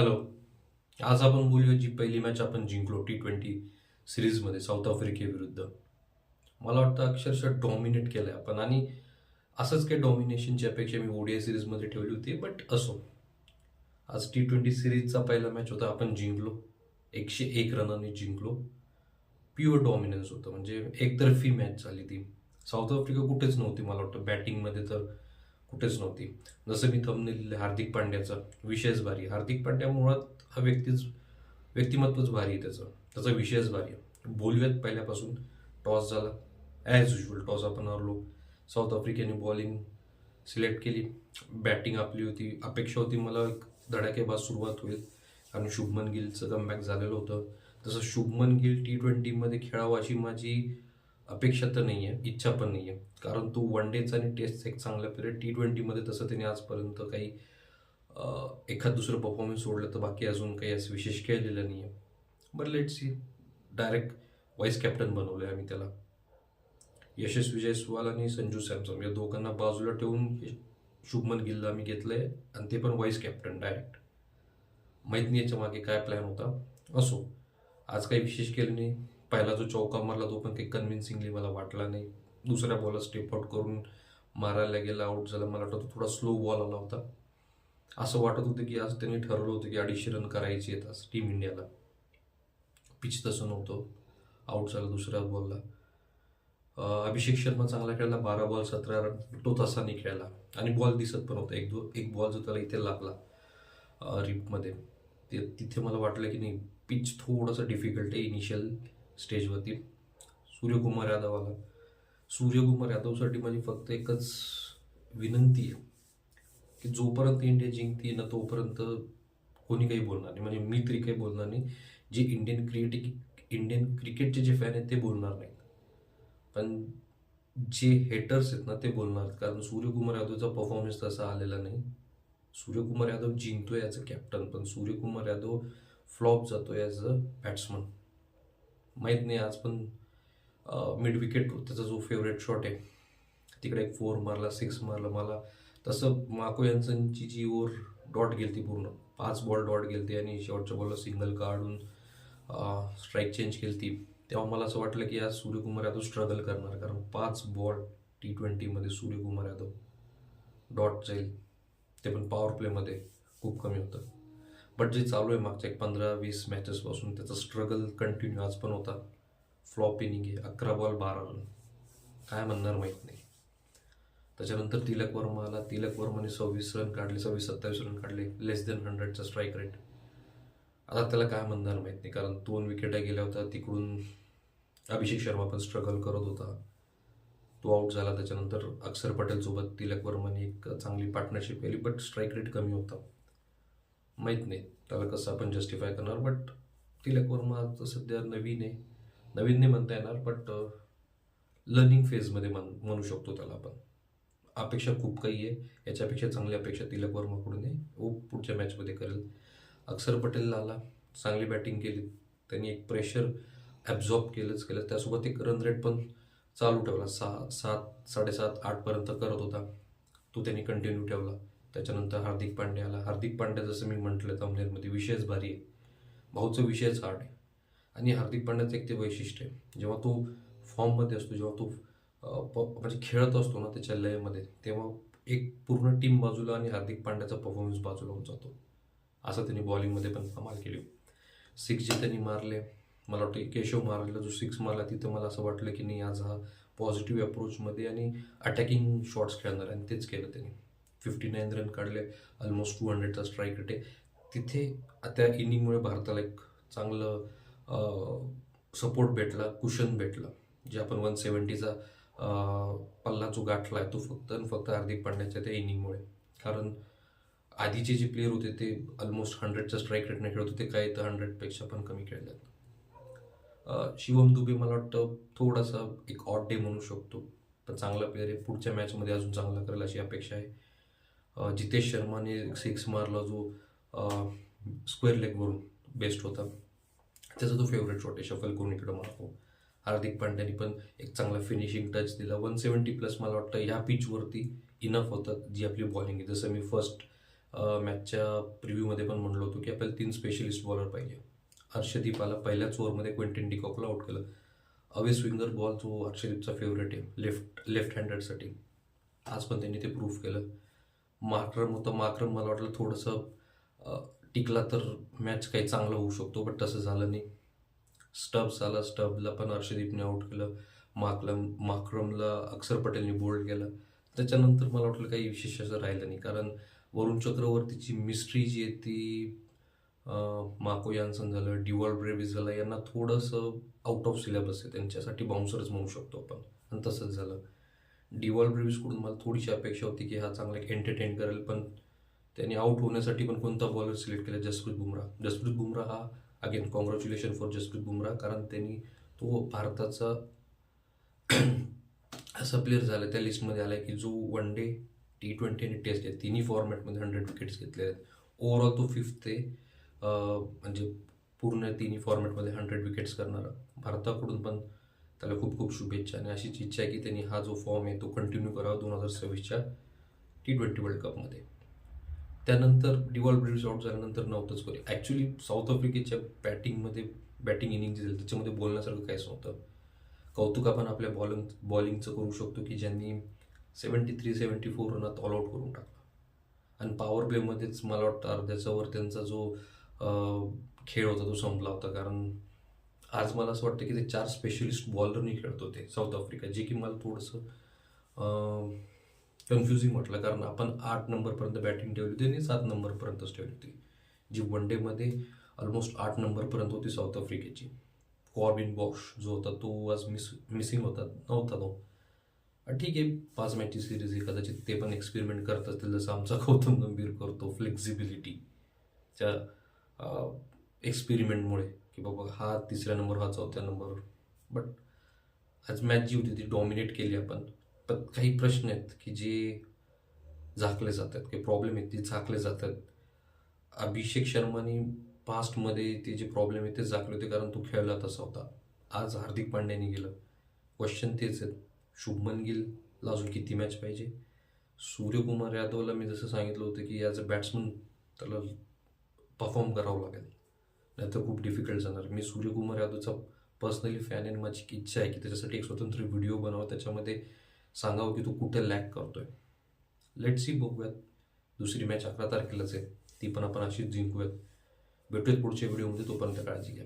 Hello आज आपण बोलूया जी पहिली मॅच आपण जिंकलो टी ट्वेंटी सिरीजमध्ये साऊथ आफ्रिकेविरुद्ध मला वाटतं अक्षरशः डॉमिनेट केलं आहे आपण. आणि असंच काही डॉमिनेशनची अपेक्षा मी ओडीआय सिरीजमध्ये ठेवली होती बट असो. आज टी ट्वेंटी सिरीजचा पहिला मॅच होता आपण जिंकलो. एकशे एक रनांनी जिंकलो. प्युअर डॉमिनन्स होतं. म्हणजे एकतर्फी मॅच झाली ती. साऊथ आफ्रिका कुठेच नव्हती मला वाटतं. बॅटिंगमध्ये तर कुठेच नव्हती. जसं मी थंबनेल लिहिलं हार्दिक पांड्याचा विषयच भारी. हार्दिक पांड्या मुळात हा व्यक्तीच व्यक्तिमत्वच भारी आहे त्याचं. त्याचा विषयच भारी आहे. बोलव्यात पहिल्यापासून टॉस झाला. ॲज युजल टॉस आपण हरलो. साऊथ आफ्रिकेने बॉलिंग सिलेक्ट केली. बॅटिंग आपली होती. अपेक्षा होती मला एक धडाकेबाज सुरुवात होईल. कारण शुभमन गिलचं कमबॅक झालेलं होतं. तसं शुभमन गिल टी ट्वेंटीमध्ये खेळावं अशी माझी अपेक्षा तर नाही आहे इच्छा पण नाही आहे कारण तो वन डेचा आणि टेस्टचा एक चांगला पिरियड टी ट्वेंटीमध्ये तसं त्याने आजपर्यंत काही एखाद दुसरं परफॉर्मन्स सोडलं तर बाकी अजून काही असं विशेष केलेलं नाही आहे बरं let see direct vice captain बनवलं आहे आम्ही त्याला. यशस्वी जयस्वाल आणि संजू सॅमसंग. या दोघांना बाजूला ठेवून शुभमन गिलला आम्ही घेतलं आहे आणि ते पण व्हाईस कॅप्टन डायरेक्ट माहीत नाही याच्या मागे काय प्लॅन होता? असो. आज काही विशेष केलं नाही. पहिला जो चौका मारला तो पण काही कन्व्हिन्सिंगली मला वाटला नाही. दुसऱ्या बॉलला स्टेप आउट करून मारायला गेला आउट झाला. मला वाटतं थोडा स्लो बॉल आला होता. असं वाटत होतं की आज त्यांनी ठरवलं होतं की अडीचशे रन करायचे आहेत आज टीम इंडियाला. पिच तसं नव्हतं. आउट झाला दुसऱ्या बॉलला अभिषेक शर्मा चांगला खेळला बारा बॉल सतरा रन तो तसा नाही खेळला. आणि बॉल दिसत पण होता. एक दो एक बॉल जो त्याला इथे लागला रिपमध्ये ते तिथे मला वाटलं की नाही पिच थोडंसं डिफिकल्ट आहे इनिशियल स्टेजवरती. सूर्यकुमार यादव आला. सूर्यकुमार यादवसाठी माझी फक्त एकच विनंती आहे की जोपर्यंत इंडिया जिंकते ना तोपर्यंत कोणी काही बोलणार नाही. म्हणजे मी तरी काही बोलणार नाही. जे इंडियन क्रिकेट इंडियन क्रिकेटचे जे फॅन आहेत ते बोलणार नाहीत. पण जे हेटर्स आहेत ना ते बोलणार कारण सूर्यकुमार यादवचा परफॉर्मन्स तसा आलेला नाही. सूर्यकुमार यादव जिंकतोय ॲज अ कॅप्टन पण सूर्यकुमार यादव फ्लॉप जातो ॲज अ बॅट्समन माहीत नाही आज पण मिड विकेट त्याचा जो फेवरेट शॉट आहे तिकडे एक फोर मारला सिक्स मारला मला. तसं माको यांसनची जी ओर डॉट गेली पूर्ण पाच बॉल डॉट गेलती आणि शेवटच्या बॉलला सिंगल काढून स्ट्राईक चेंज केली तेव्हा मला असं वाटलं की आज सूर्यकुमार यादव स्ट्रगल करणार कारण पाच बॉल टी ट्वेंटीमध्ये सूर्यकुमार यादव डॉट जाईल ते पण पॉवर प्लेमध्ये खूप कमी होतं. बट जे चालू आहे मागच्या एक पंधरा वीस मॅचेसपासून त्याचा स्ट्रगल कंटिन्यू आज पण होता. फ्लॉप इनिंग आहे अकरा बॉल बारा रन काय म्हणणार माहीत नाही. त्याच्यानंतर तिलक वर्मा आला. तिलक वर्माने सव्वीस रन काढले सव्वीस सत्तावीस रन काढले. लेस देन हंड्रेडचा स्ट्राईक रेट आता त्याला काय म्हणणार माहीत नाही. कारण दोन विकेटा गेल्या होत्या. तिकडून अभिषेक शर्मा पण स्ट्रगल करत होता. तो आउट झाला. त्याच्यानंतर अक्षर पटेलसोबत तिलक वर्माने एक चांगली पार्टनरशिप केली. बट स्ट्राईक रेट कमी होता. माहीत नाही त्याला कसं आपण जस्टिफाय करणार? बट तिलक वर्मा तर सध्या नवीन आहे. नवीन नाही म्हणता येणार बट लर्निंग फेजमध्ये म्हण म्हणू शकतो त्याला आपण. अपेक्षा खूप काही आहे. याच्यापेक्षा चांगली अपेक्षा तिलक वर्माकडून आहे. वो पुढच्या मॅचमध्ये करेल. अक्षर पटेलला आला. चांगली बॅटिंग केली. त्यांनी एक प्रेशर ॲब्झॉर्ब केलंच केलं. त्यासोबत एक रन रेट पण चालू ठेवला. सहा सात साडेसात आठपर्यंत करत होता. तो त्यांनी कंटिन्यू ठेवला. त्याच्यानंतर हार्दिक पांड्या आला. हार्दिक पांड्या जसं मी म्हटलं तमनेरमध्ये विशेष भारी आहे. भाऊचं विशेष हार्ड आहे. आणि हार्दिक पांड्याचं एक ते वैशिष्ट्य आहे. जेव्हा तो फॉर्ममध्ये असतो जेव्हा तो प- म्हणजे खेळत असतो ना त्याच्या लयमध्ये तेव्हा एक पूर्ण टीम बाजूला आणि हार्दिक पांड्याचा परफॉर्मन्स बाजूला होऊन जातो. असं त्यांनी बॉलिंगमध्ये पण कमाल केली. सिक्स जे त्यांनी मारले मला वाटतं केशव मारलेला जो सिक्स मारला तिथं मला असं वाटलं की नाही आज हा पॉझिटिव्ह अप्रोचमध्ये आणि अटॅकिंग शॉट्स खेळणार आणि तेच केलं त्यांनी. फिफ्टी नाईन रन काढले ऑलमोस्ट टू हंड्रेडचा स्ट्राईक रेट आहे. तिथे त्या इनिंगमुळे भारताला एक चांगलं सपोर्ट भेटला कुशन भेटला. जे आपण वन सेवन्टीचा पल्ला जो गाठला आहे तो फक्त आणि फक्त हार्दिक पांड्याच्या त्या इनिंगमुळे कारण आधीचे जे प्लेयर होते ते ऑलमोस्ट हंड्रेडच्या स्ट्राईक रेटने खेळत होते काही तर हंड्रेडपेक्षा पण कमी खेळतात शिवम दुबे मला वाटतं थोडासा एक ऑट डे म्हणू शकतो. पण चांगला प्लेअर आहे पुढच्या मॅचमध्ये अजून चांगला करेल अशी अपेक्षा आहे. जितेश शर्माने सिक्स मारला जो स्क्वेअर लेगवरून बेस्ट होता. त्याचा तो फेवरेट शॉट आहे शफल करून इकडं मारतो हार्दिक पांड्याने पण एक चांगला फिनिशिंग टच दिला. वन सेवन्टी प्लस मला वाटतं ह्या पिचवरती इनफ होतं जी आपली बॉलिंग आहे. जसं मी फर्स्ट मॅचच्या प्रिव्ह्यूमध्ये पण म्हणलो होतो की आपल्याला तीन स्पेशलिस्ट बॉलर पाहिजे. हर्षदीप आला पहिल्याच ओव्हरमध्ये क्वेंटिन डिकॉकला आउट केलं. अवे स्विंगर बॉल जो हर्षदीपचा फेवरेट आहे लेफ्ट लेफ्ट हँडेडसाठी आज पण त्यांनी ते प्रूव्ह केलं. मार्क्रम होतं मार्क्रम मला वाटलं थोडंसं टिकला तर मॅच काही चांगलं होऊ शकतो बट तसं झालं नाही. स्टब्स आला स्टबला पण अर्षदीपने आउट केलं. माकलम माक्रमला अक्षर पटेलने बोल्ड केलं. त्याच्यानंतर मला वाटलं काही विशेष असं राहिलं नाही कारण वरुण चक्रवर्तीची मिस्ट्री जी आहे ती माको यांसन झालं डिवॉल ब्रेविस झालं यांना थोडंसं आउट ऑफ सिलेबस आहे त्यांच्यासाठी बाउन्सरच म्हणू शकतो आपण. आणि तसंच झालं. डिवॉल रिव्ह्यूजकडून मला थोडीशी अपेक्षा होती की हा चांगला एंटरटेन करेल पण त्यांनी आउट होण्यासाठी पण कोणता बॉलर सिलेक्ट केला? जसप्रीत बुमराह. जसप्रीत बुमराह हा again congratulation for Jasprit Bumrah कारण त्यांनी तो भारताचा असा प्लेअर झाला त्या लिस्टमध्ये आला की जो वन डे टी ट्वेंटी आणि टेस्ट आहे तिन्ही फॉर्मॅटमध्ये हंड्रेड विकेट्स घेतले आहेत. ओव्हरऑल तो फिफ्थ आहे म्हणजे पूर्ण तिन्ही फॉर्मॅटमध्ये हंड्रेड विकेट्स करणारा. भारताकडून पण त्याला खूप खूप शुभेच्छा आणि अशीच इच्छा आहे की त्यांनी हा जो फॉर्म आहे तो कंटिन्यू करावा दोन हजार सव्वीसच्या टी ट्वेंटी वर्ल्ड कपमध्ये त्यानंतर डिवॉल ब्रिज आउट झाल्यानंतर नव्हतंच कोणी. ॲक्च्युली साऊथ आफ्रिकेच्या बॅटिंगमध्ये बॅटिंग इनिंग जी झाली त्याच्यामध्ये बोलण्यासारखं काहीच नव्हतं. कौतुक आपण आपल्या बॉलिंग बॉलिंगचं करू शकतो की ज्यांनी सेवन्टी थ्री सेवन्टी फोर रनात ऑल आउट करून टाकला. आणि पॉवर प्लेमध्येच मला वाटतं अर्ध्याच्यावर त्यांचा जो खेळ होता तो संपला होता. कारण आज मला असं वाटतं की ते चार स्पेशलिस्ट बॉलरनी खेळत होते साऊथ आफ्रिका जे की मला थोडंसं कन्फ्युजिंग म्हटलं. कारण आपण आठ नंबरपर्यंत बॅटिंग ठेवली होती आणि सात नंबरपर्यंतच ठेवली होती. जी वन डेमध्ये ऑलमोस्ट आठ नंबरपर्यंत होती साऊथ आफ्रिकेची कॉर्बिन बॉक्स जो होता तो आज मिस मिसिंग होता नव्हता तो. ठीक आहे पाच मॅचची सिरीज आहे कदाचित ते पण एक्सपेरिमेंट करत असतील. जसं आमचा गौतम गंभीर करतो फ्लेक्झिबिलिटीच्या एक्सपेरिमेंटमुळे की बाबा हा तिसऱ्या नंबर हा चौथ्या नंबरवर बट आज मॅच जी होती ती डॉमिनेट केली आपण. पण काही प्रश्न आहेत की जे झाकले जातात काही प्रॉब्लेम आहेत ते झाकले जातात. अभिषेक शर्माने पास्टमध्ये ते जे प्रॉब्लेम आहेत ते झाकले होते कारण तो खेळला तसा होता. आज हार्दिक पांड्याने गेलं. क्वेश्चन तेच आहेत. शुभमन गिलला अजून किती मॅच पाहिजे? सूर्यकुमार यादवला मी जसं सांगितलं होतं की ॲज अ बॅट्समन त्याला परफॉर्म करावं लागेल. नाहीतर खूप डिफिकल्ट जाणार. मी सूर्यकुमार यादवचा पर्सनली फॅन आहे आणि माझी इच्छा आहे की त्याच्यासाठी एक स्वतंत्र व्हिडिओ बनावा. त्याच्यामध्ये सांगावं की तू कुठे लॅक करतोय. लेट सी बघूयात. दुसरी मॅच अकरा तारखेलाच आहे. ती पण आपण अशीच जिंकूयात. भेटूयात पुढच्या व्हिडिओमध्ये तोपर्यंत काळजी घ्या.